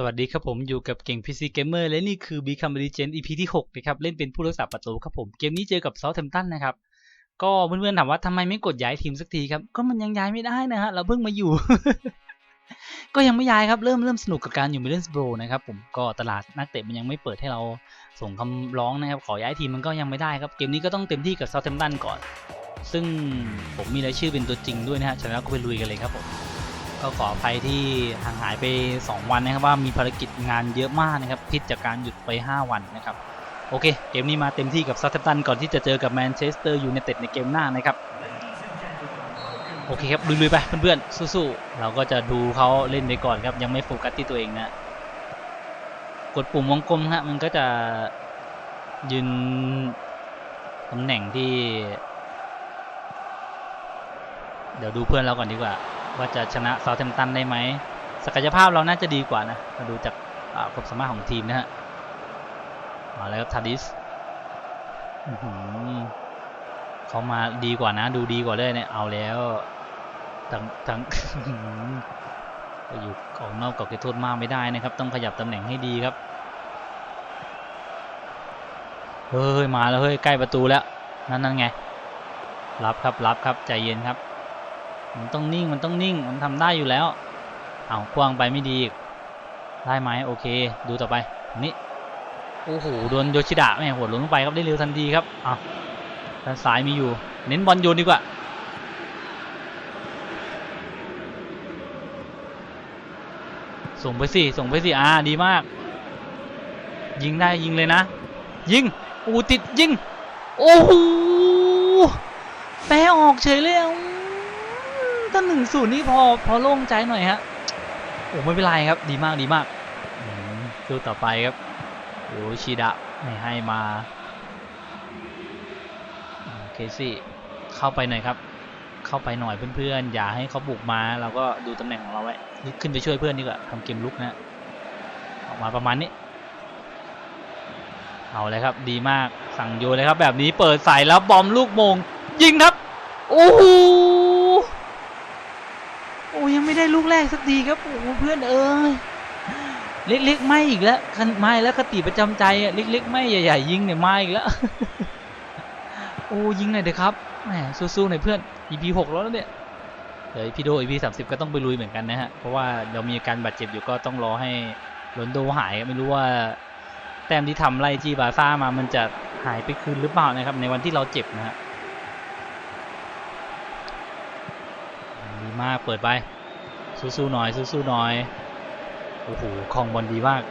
สวัสดีครับผมอยู่กับเก่ง PC Gamer และนี่คือ Become a Legend EP ที่6นะครับเล่นเป็นผู้รักษาประตูครับผมเกมนี้เจอกับ Southampton นะครับก็เพื่อนๆถามว่าทำไมไม่กดย้ายทีมสักทีครับ ก็มันยังย้ายไม่ได้นะฮะเราเพิ่งมาอยู่ ก็ยังไม่ย้ายครับเริ่มเริ่มสนุกกับการอยู่มิเดิลสโบรนะครับผมก็ตลาดนักเตะมันยังไม่เปิดให้เราส่งคำร้องนะครับขอย้ายทีมมันก็ยังไม่ได้ครับเกมนี้ก็ต้องเต็มที่กับ Southampton ก่อน ซึ่งผมมีรายชื่อเป็นตัวจริงด้วยนะฮะฉะนั้นก็ไปลุยกันเลยครับผม ก็ขออภัยที่ห่างหายไป 2 วันนะครับว่ามีภารกิจงานเยอะมากนะครับพิษจากการหยุดไป 5 วันนะครับโอเค เกมนี้มาเต็มที่กับซัตเทตันก่อนที่จะเจอกับแมนเชสเตอร์ยูไนเต็ดในเกมหน้านะครับโอเคครับลุยๆไปเพื่อนๆสู้ๆเราก็จะดูเขาเล่นไปก่อนครับยังไม่โฟกัสที่ตัวเองนะกดปุ่มวงกลมฮะมันก็จะยืนตำแหน่งที่ เดี๋ยวดูเพื่อนเราก่อนดีกว่า ว่าจะชนะเซาเทมตันได้ไหมศักยภาพเราน่าจะดีกว่านะมาดูจากความสามารถของทีมนะฮะมาแล้วครับทาดิสเขามาดีกว่านะ ดูดีกว่าเลยเนี่ยเอาแล้วทั้งทั้งอยู่ออกนอกกรอบเขตโทษมากไม่ได้นะครับ ต้องขยับตำแหน่งให้ดีครับเฮ้ยมาแล้วเฮ้ยใกล้ประตูแล้วนั่นนั่นไงรับครับรับครับใจเย็นครับ มันต้องนิ่งมันต้องนิ่งมันทำได้อยู่แล้ว เอาควางไปไม่ดีอีกได้ไหมโอเค ดูต่อไปนี้โอ้โหโดนโยชิดะแม่หัวหลงลงไปครับได้เร็วทันทีครับเอาด้านซ้ายมีอยู่ เน้นบอลโยนดีกว่าส่งไปสิส่งไปสิอ่าดีมาก ยิงได้ยิงเลยนะ ยิงอูติดยิง โอ้โหแปรออกเฉยเลยอะ ถ้าหนึ่งศูนย์นี่พอพอโล่งใจหน่อยฮะโอ้ไม่เป็นไรครับดีมากดีมากคิวต่อไปครับโอ้ชิดะไม่ให้มาเคซี่เข้าไปหน่อยครับ เข้าไปหน่อยเพื่อนๆ อย่าให้เขาบุกมาเราก็ดูตำแหน่งของเราไว้ขึ้นไปช่วยเพื่อนดีกว่าทำเกมลุกนะออกมาประมาณนี้เอาเลยครับดีมากสั่งโยเลยครับ แบบนี้เปิดใส่แล้วบอมลูกมง ยิงครับโอ้โห โอ้ยังไม่ได้ ทีครับโอ้เพื่อนเอ้ยเล็กๆไม่อีกแล้วคันไม่แล้วคติประจำใจอะเล็กๆไม่ใหญ่ๆยิงเนี่ยไม่อีกแล้วโอ้ยิงหน่อยเถอะครับแหมสู้ๆหน่อยเพื่อน EP หกแล้วเนี่ยเดี๋ยวพี่โด EP สามสิบก็ต้องไปลุยเหมือนกันนะฮะเพราะว่าเรามีอาการบาดเจ็บอยู่ก็ต้องรอให้โรนโดหายไม่รู้ว่าแต้มที่ทำไล่จีบาซ่ามามันจะหายไปคืนหรือเปล่านะครับ ในวันที่เราเจ็บนะฮะดีมากเปิดไป สู้ๆหน่อยสู้ๆหน่อยโอ้โหคลองบอลดีมาก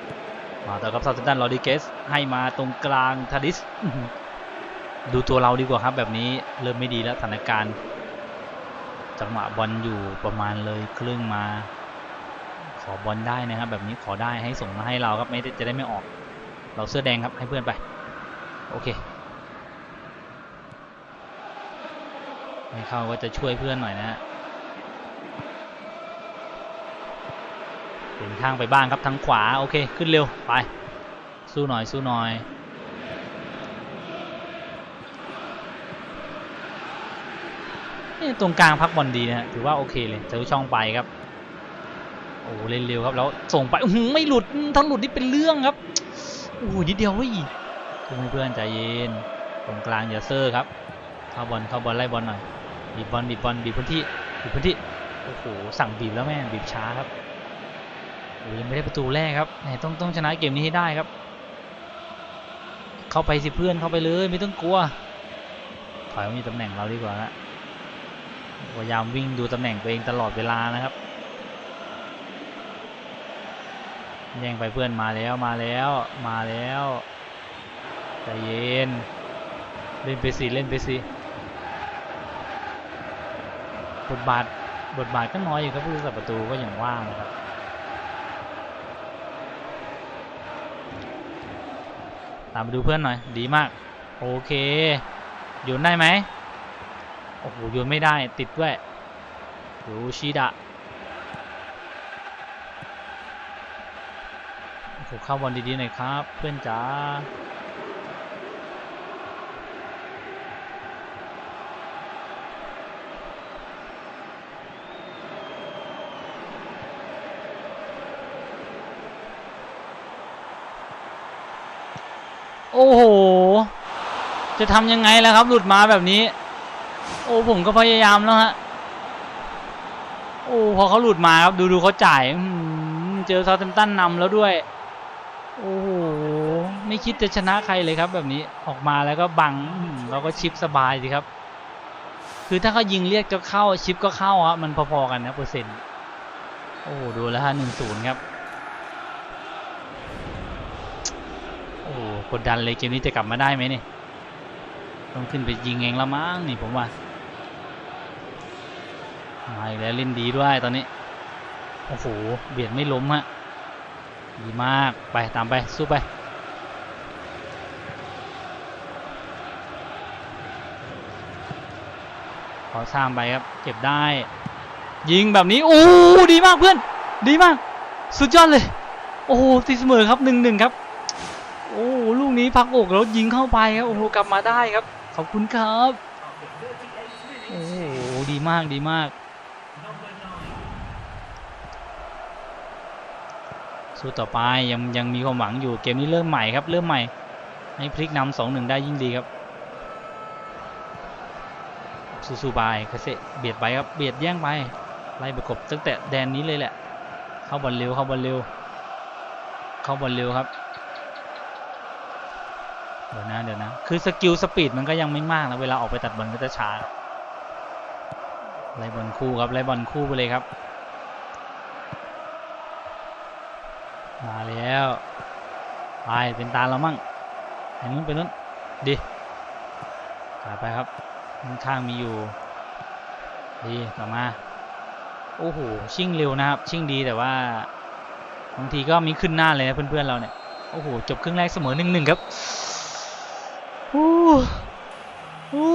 มาต่อกับซาเซนตันลอดิเกสให้มาตรงกลางทาดิสดูตัวเราดีกว่าครับ แบบนี้เริ่มไม่ดีแล้วสถานการณ์ จังหวะบอลอยู่ประมาณเลยครึ่งมา ขอบอลได้นะครับ แบบนี้ขอได้ให้ส่งมาให้เราครับไม่ได้จะได้ไม่ออก เราเสื้อแดงครับให้เพื่อนไป โอเคไม่เข้าก็จะช่วยเพื่อนหน่อยนะฮะเป็น ทางไปบ้างครับทางขวาโอเคขึ้นเร็วไป สู้หน่อยสู้หน่อยนี่ตรงกลางพักบอลดีนะถือว่าโอเคเลยเจอช่องไปครับ โอ้เล่นเร็วครับแล้วส่งไปไม่หลุดถ้าหลุดนี่เป็นเรื่องครับโอ้ยนิดเดียวเว้ยคุให้เพื่อนใจเย็นตรงกลางอย่าเซอร์ครับเข้าบอลเข้าบอลไล่บอลหน่อยบีบบอลบีบบอลบีบพื้นที่บีบพื้นที่โอ้โหสั่งบีบแล้วแม่บีบช้าครับ ยังไม่ได้ประตูแรกครับต้องต้องชนะเกมนี้ให้ได้ครับ เข้าไปสิเพื่อนเข้าไปเลยไม่ต้องกลัวถอยมามีตำแหน่งเราดีกว่านะพยายามวิ่งดูตำแหน่งตัวเองตลอดเวลานะครับแย่งไปเพื่อนมาแล้วมาแล้วมาแล้วใจเย็นเล่นไปสิเล่นไปสิบทบาทบทบาทก็น้อยอยู่ครับผู้รักษาประตูก็อย่างว่างนะครับามไปดูเพื่อนหน่อย ดีมาก โอเคโยนได้ไหมโอ้โหโยนไม่ได้ติดด้วยดูชิดะโอ้เข้าบอลดีๆหน่อยครับ เพื่อนจ๋า โอ้โห จะทำยังไงแล่ะครับ หลุดมาแบบนี้ โอ้ผมก็พยายามแล้วฮะ โอ้พอเขาหลุดมาครับ ดูดูเขาจ่ายอื้อหือเจอซาเทมตันนำแล้วด้วย โอ้โห ไม่คิดจะชนะใครเลยครับ แบบนี้ออกมาแล้วก็บังเราก็ชิปสบายสิครับ คือถ้าเขายิงเรียกจะเข้าชิปก็เข้าฮะมันพอๆกันนะเปอร์เซ็นต์ โอ้โหดูแล้วฮะหนึ่งศูนย์ครับ โอ้โห กดดันเลยเกมนี้จะกลับมาได้ไหมเนี่ยต้องขึ้นไปยิงเองและมั้งนี่ผมว่ามาอีกแล้วเล่นดีด้วยตอนนี้โอ้โหเบียดไม่ล้มฮะดีมากไปตามไปสู้ไปขอซ้ำไปครับเก็บได้ ยิงแบบนี้โอ้ดีมากเพื่อน ดีมาก สุดยอดเลย โอ้โหตีเสมอครับหนึ่งหนึ่งครับ นี้พักอกแล้วยิงเข้าไปครับโอ้โหกลับมาได้ครับ ขอบคุณครับโอ้โหดีมากดีมาก สู้ต่อไปยังยังมีความหวังอยู่เกมนี้เริ่มใหม่ครับ เริ่มใหม่ ให้พลิกนำสองหนึ่งได้ยิ่งดีครับสู้ๆไปคาเซเบียดไปครับเบียดแย่งไปไล่ประกบตั้งแต่แดนนี้เลยแหละ เข้าบอลเร็วเข้าบอลเร็ว เข้าบอลเร็วครับ ดี๋ยวนะเดี๋ยวนะ คือสกิลสปีดมันก็ยังไม่มากนะ เวลาออกไปตัดบอลก็จะช้าครับไล่บอลคู่ครับไล่บอลคู่ไปเลยครับ มาแล้วไปเป็นตาเรามั่งอันนู้นไปนู้นดีกลับไปครับข้างมีอยู่ ดีต่อมาโอ้โหชิ่งเร็วนะครับ ชิ่งดีแต่ว่าบางทีก็มีขึ้นหน้าเลยนะเพื่อนๆเราเนี่ยโอ้โหจบครึ่งแรกเสมอหนึ่งหนึ่งครับ อ้โอ้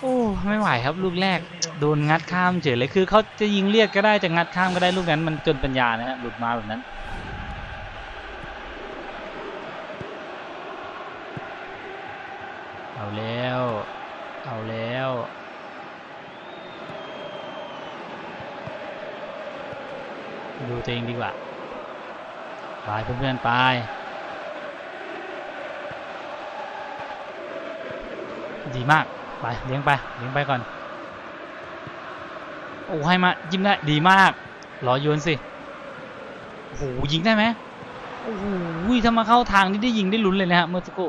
โอ้ไม่ไหวครับลูกแรกโดนงัดข้ามเฉยเลยคือเขาจะยิงเลียดก็ได้จะงัดข้ามก็ได้ลูกนั้นมันจนปัญญานะฮะหลุดมาแบบนั้นเอาแล้ว เอาแล้วดูตัวเองดีกว่าไปเพื่อนๆไป ดีมาก ไปเลี้ยงไปเลี้ยงไปก่อน โอ้ให้มายิ้มได้ดีมากรอโยนสิโอ้โหยิงได้ไหมโอ้โหถ้ามาเข้าทางนี่ได้ยิงได้ลุ้นเลยนะฮะเมื่อสักครู่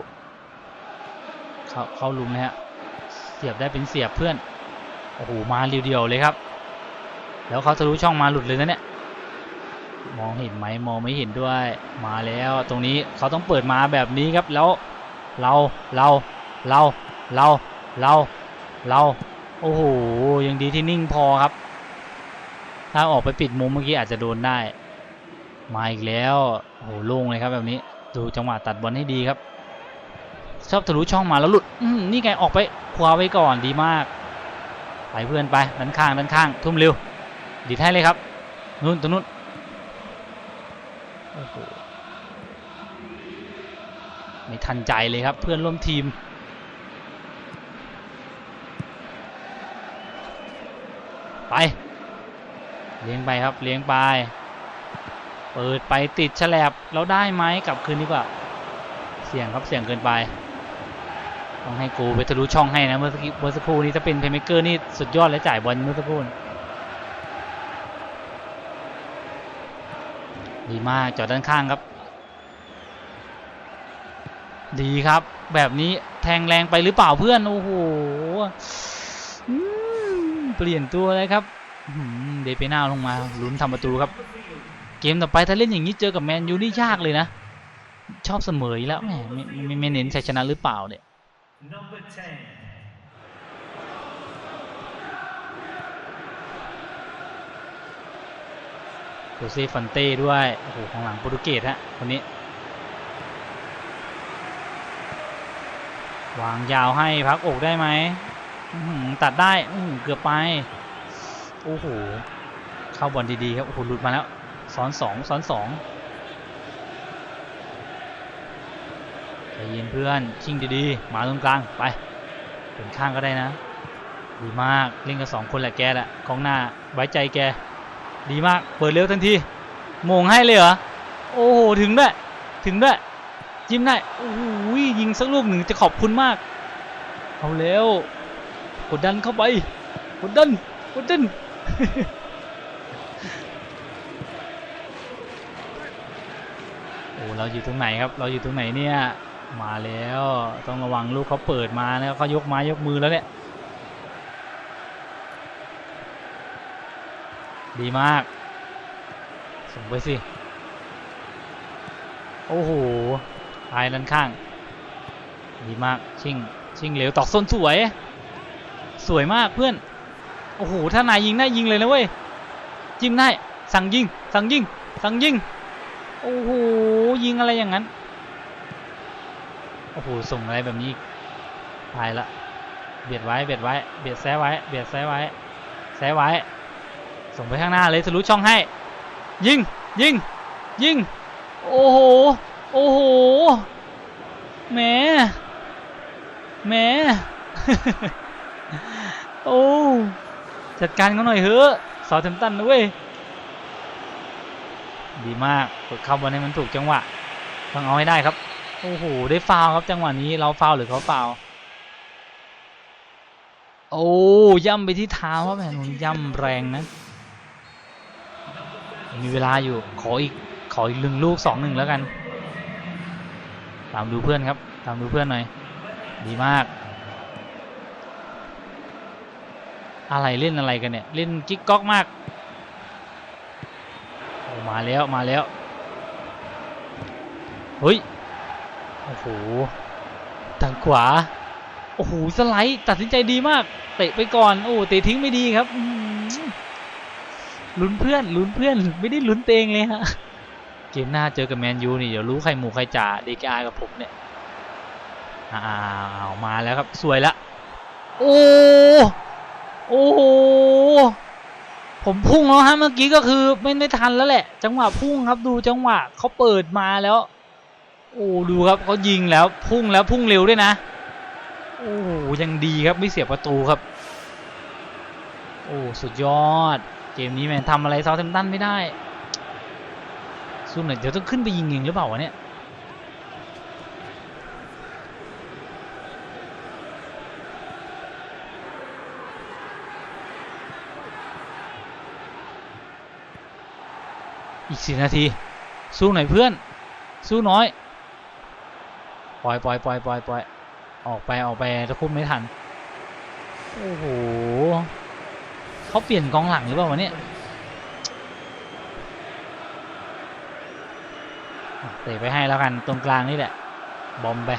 เข้าเข้าลุมเลยฮะเสียบได้เป็นเสียบเพื่อนโอ้โหมาเรียวๆเลยครับ แล้วเขาทะลุช่องมาหลุดเลยนะเนี่ยมองเห็นไหมมองไม่เห็นด้วยมาแล้วตรงนี้เขาต้องเปิดมาแบบนี้ครับแล้วเราเราเรา เรา เรา เรา โอ้โห ยังดีที่นิ่งพอครับ ถ้าออกไปปิดมุมเมื่อกี้อาจจะโดนได้ มาอีกแล้ว โอ้โหโล่งเลยครับแบบนี้ ดูจังหวะตัดบอลให้ดีครับ ชอบทะลุช่องมาแล้วหลุด อืมนี่ไงออกไปคว้าไว้ก่อนดีมาก ไปเพื่อนไปด้านข้างด้านข้าง ทุ่มเร็ว ดีดให้เลยครับ นู่นตรงนู้น โอ้โหไม่ทันใจเลยครับเพื่อนร่วมทีม ไป เลี้ยงไปครับ เลี้ยงไป เปิดไปติดฉลบแล้วได้ไหมกลับคืนดีกว่า เสี่ยงครับเสี่ยงเกินไป ต้องให้กูไปทะลุช่องให้นะเมื่อสักครู่เมื่อสักครู่นี้ถ้าเป็นเพย์เมเกอร์นี่สุดยอดและจ่ายบอลเมื่อสักครู่ดีมากจอดด้านข้างครับ ดีครับ แบบนี้แทงแรงไปหรือเปล่าเพื่อน โอ้โห เปลี่ยนตัวเลยครับอื้อหือเดเปน่าลงมาลุ้นทำประตูครับ เกมต่อไปถ้าเล่นอย่างนี้เจอกับแมนยูนี่ยากเลยนะ ชอบเสมออีแล้วแหมไม่ไม่ไม่เน้นชัยชนะหรือเปล่าเนี่ยโจเซฟันเต้ด้วยโอ้โหของหลังโปรตุเกสฮะคนนี้ วางยาวให้พักอกได้ไหม ตัดได้เกือบไป โอ้โห เข้าบอลดีๆครับ โอ้โห หลุดมาแล้ว ซ้อนสองซ้อนสองใจเย็นเพื่อน ชิงดีๆ มาตรงกลาง ไป เป็นข้างก็ได้นะ ดีมาก เล่นกันสองคนแหละแกแหละกองหน้า ไว้ใจแก ดีมาก เปิดเร็วทันทีโมงให้เลยเหรอ โอ้โห ถึงด้วย ถึงด้วย จิ้มได้ โอ้โหยิงสักลูกหนึ่งจะขอบคุณมาก เอาแล้ว กดดันเข้าไปกดดันกดดันโอ้เราอยู่ตรงไหนครับ เราอยู่ตรงไหนเนี่ยมาแล้วต้องระวังลูกเขาเปิดมาแล้วเขายกไม้ยกมือแล้วเนี่ยดีมาก ส่งไปสิ โอ้โหตายด้านข้าง ดีมาก ชิง ชิงเหลวตอกส้นสวย สวยมากเพื่อน โอ้โห ถ้านายยิงได้ยิงเลยนะเว้ย จิ้มได้ สั่งยิง สั่งยิง สั่งยิง โอ้โห ยิงอะไรอย่างนั้น โอ้โห ส่งอะไรแบบนี้ตายละ เบียดไว้ เบียดไว้ เบียดแซะไว้ เบียดแซะไว้ แซะไว้ ส่งไปข้างหน้าเลยทะลุช่องให้ ยิง ยิง ยิง โอ้โห โอ้โห แหม แหม โอ้จัดการเขาหน่อยเฮ้อะสาวเทมตันนะเว้ยดีมากกดเข้าบอลให้มันถูกจังหวะต้องเอาให้ได้ครับโอ้โหได้ฟาวครับจังหวะนี้เราฟาวหรือเขาฟาวโอ้ย่ำไปที่เท้าครับแมนุนย่ำแรงนะ มีเวลาอยู่ขออีกขออีกหนึ่งลูกสองหนึ่งแล้วกัน ตามดูเพื่อนครับ ตามดูเพื่อนหน่อย ดีมาก อะไรเล่นอะไรกันเนี่ย เล่นกิ๊กก๊อกมากมาแล้วมาแล้วเฮ้ยโอ้โหทางขวาโอ้โหสไลด์ตัดสินใจดีมาก เตะไปก่อนโอ้เตะทิ้งไม่ดีครับลุ้นเพื่อนลุ้นเพื่อนไม่ได้ลุ้นเตงเลยฮะเกมหน้าเจอกับแมนยูนี่เดี๋ยวรู้ใครหมู่ใครจ่าเดกอากับผมเนี่ยอ้าวมาแล้วครับสวยละโอ้ โอ้โห ผมพุ่งแล้วฮะเมื่อกี้ก็คือไม่ไม่ทันแล้วแหละ จังหวะพุ่งครับดูจังหวะเขาเปิดมาแล้ว โอ้ดูครับเขายิงแล้วพุ่งแล้วพุ่งเร็วด้วยนะ โอ้ยังดีครับไม่เสียประตูครับ โอ้สุดยอด เกมนี้แมนทำอะไรเซาเทมตันไม่ได้สู้หน่อยเดี๋ยวต้องขึ้นไปยิงเองหรือเปล่าวะเนี่ย อีกสี่นาที สู้หน่อยเพื่อน สู้น้อย ปล่อยปล่อยปล่อยปล่อยปล่อยออกไปออกไปตะคุบไม่ทัน โอ้โหเขาเปลี่ยนกองหลังหรือเปล่าวะเนี่ยเตะไปให้แล้วกันตรงกลางนี่แหละ บอมไป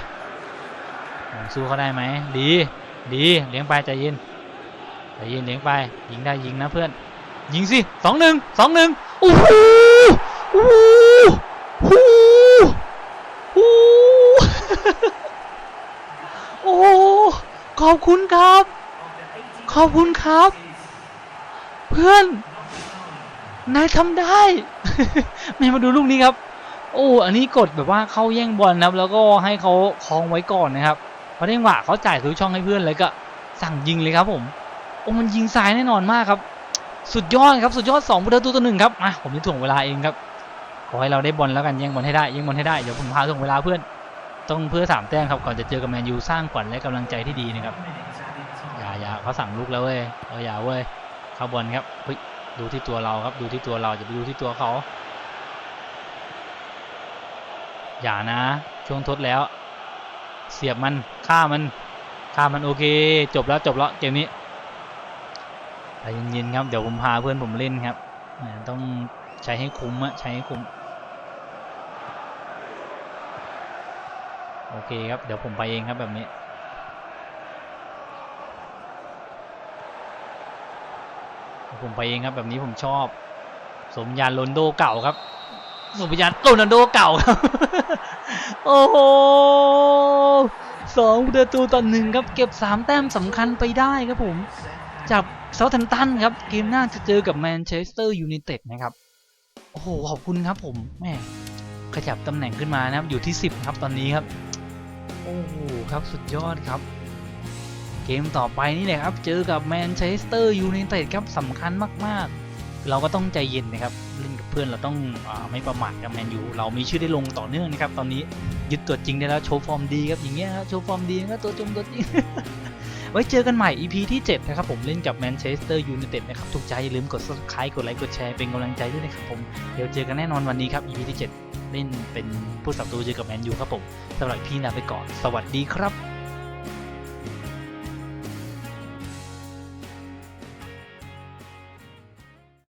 สู้เขาได้ไหมดีดีเลี้ยงไปใจเย็นใจเย็นเลี้ยงไปยิงได้ยิงนะเพื่อน ยิงสิสองหนึ่งสองหนึ่งโอ้โหโอ้โหโอ้โหโอ้โห โอ้โหข อบคุณครับ ขอบคุณครับ เพื่อน นายทำได้แม่มาดูลูกนี้ครับ โอ้อันนี้กดแบบว่าเข้าแย่งบอลนะครับ แล้วก็ให้เขาคล้องไว้ก่อนนะครับพอได้จังหวะเขาจ่ายทะลุช่องให้เพื่อนแล้วก็สั่งยิงเลยครับ ผมโอ้มันยิงซ้ายแน่นอนมากครับ สุดยอดครับสุดยอดสองประตูต่อหนึ่งครับมาผมจะถ่วงเวลาเองครับขอให้เราได้บอลแล้วกันแย่งบอลให้ได้แย่งบอลให้ได้เดี๋ยวผมพาถ่วงเวลาเพื่อน ต้องเพื่อสามแต้มครับก่อนจะเจอกับแมนยูสร้างขวัญและกำลังใจที่ดีนะครับอย่าอย่าเขาสั่งลูกแล้วเว้ยเอออย่าเว้ยเข้าบอลครับเฮ้ยดูที่ตัวเราครับดูที่ตัวเราอย่าไปดูที่ตัวเขาอย่านะ ช่วงทดแล้ว เสียบมันฆ่ามันฆ่ามันโอเค จบแล้วจบแล้วเกมนี้ใจเย็นๆครับเดี๋ยวผมพาเพื่อนผมเล่นครับต้องใช้ให้คุ้มอะใช้ให้คุ้ม โอเคครับ เดี๋ยวผมไปเองครับแบบนี้ ผมไปเองครับแบบนี้ผมชอบ สมญานโรนโดเก่าครับ สมญานโรนัลโดเก่าครับ โอ้โหสองประตูต่อหนึ่งครับ เก็บสามแต้มสำคัญไปได้ครับผม จากเซาท์แฮมป์ตันครับ เกมหน้าจะเจอกับแมนเชสเตอร์ยูไนเต็ดนะครับ โอ้โห ขอบคุณครับผมแม่ขยับตำแหน่งขึ้นมานะครับ อยู่ที่ 10 ครับตอนนี้ครับ อ้โหครับสุดยอดครับ เกมต่อไปนี่แหละครับ เจอกับแมนเชสเตอร์ยูไนเต็ดครับสำคัญมากๆ เราก็ต้องใจเย็นนะครับเล่นกับเพื่อนเราต้องอไม่ประมาทกับแมนยูเรามีชื่อได้ลงต่อเนื่องนะครับตอนนี้ยึดตัวจริงได้แล้วโชว์ฟอร์มดีครับอย่างเงี้ยครับโชว์ฟอร์มดีก็ตัวจงตัวจริงไว้เจอกันใหม่ EP ที่ 7 นะครับ ผมเล่นกับแมนเชสเตอร์ยูไนเต็ดนะครับ ถูกใจอย่าลืมกด subscribe กดไลค์ กดแชร์ เป็นกำลังใจด้วยนะครับผม เดี๋ยวเจอกันแน่นอนวันนี้ครับ EP ที่ 7 เล่นเป็นผู้สับตูเจอกับแมนยูครับผมสำหรับพี่ลาไปก่อน สวัสดีครับ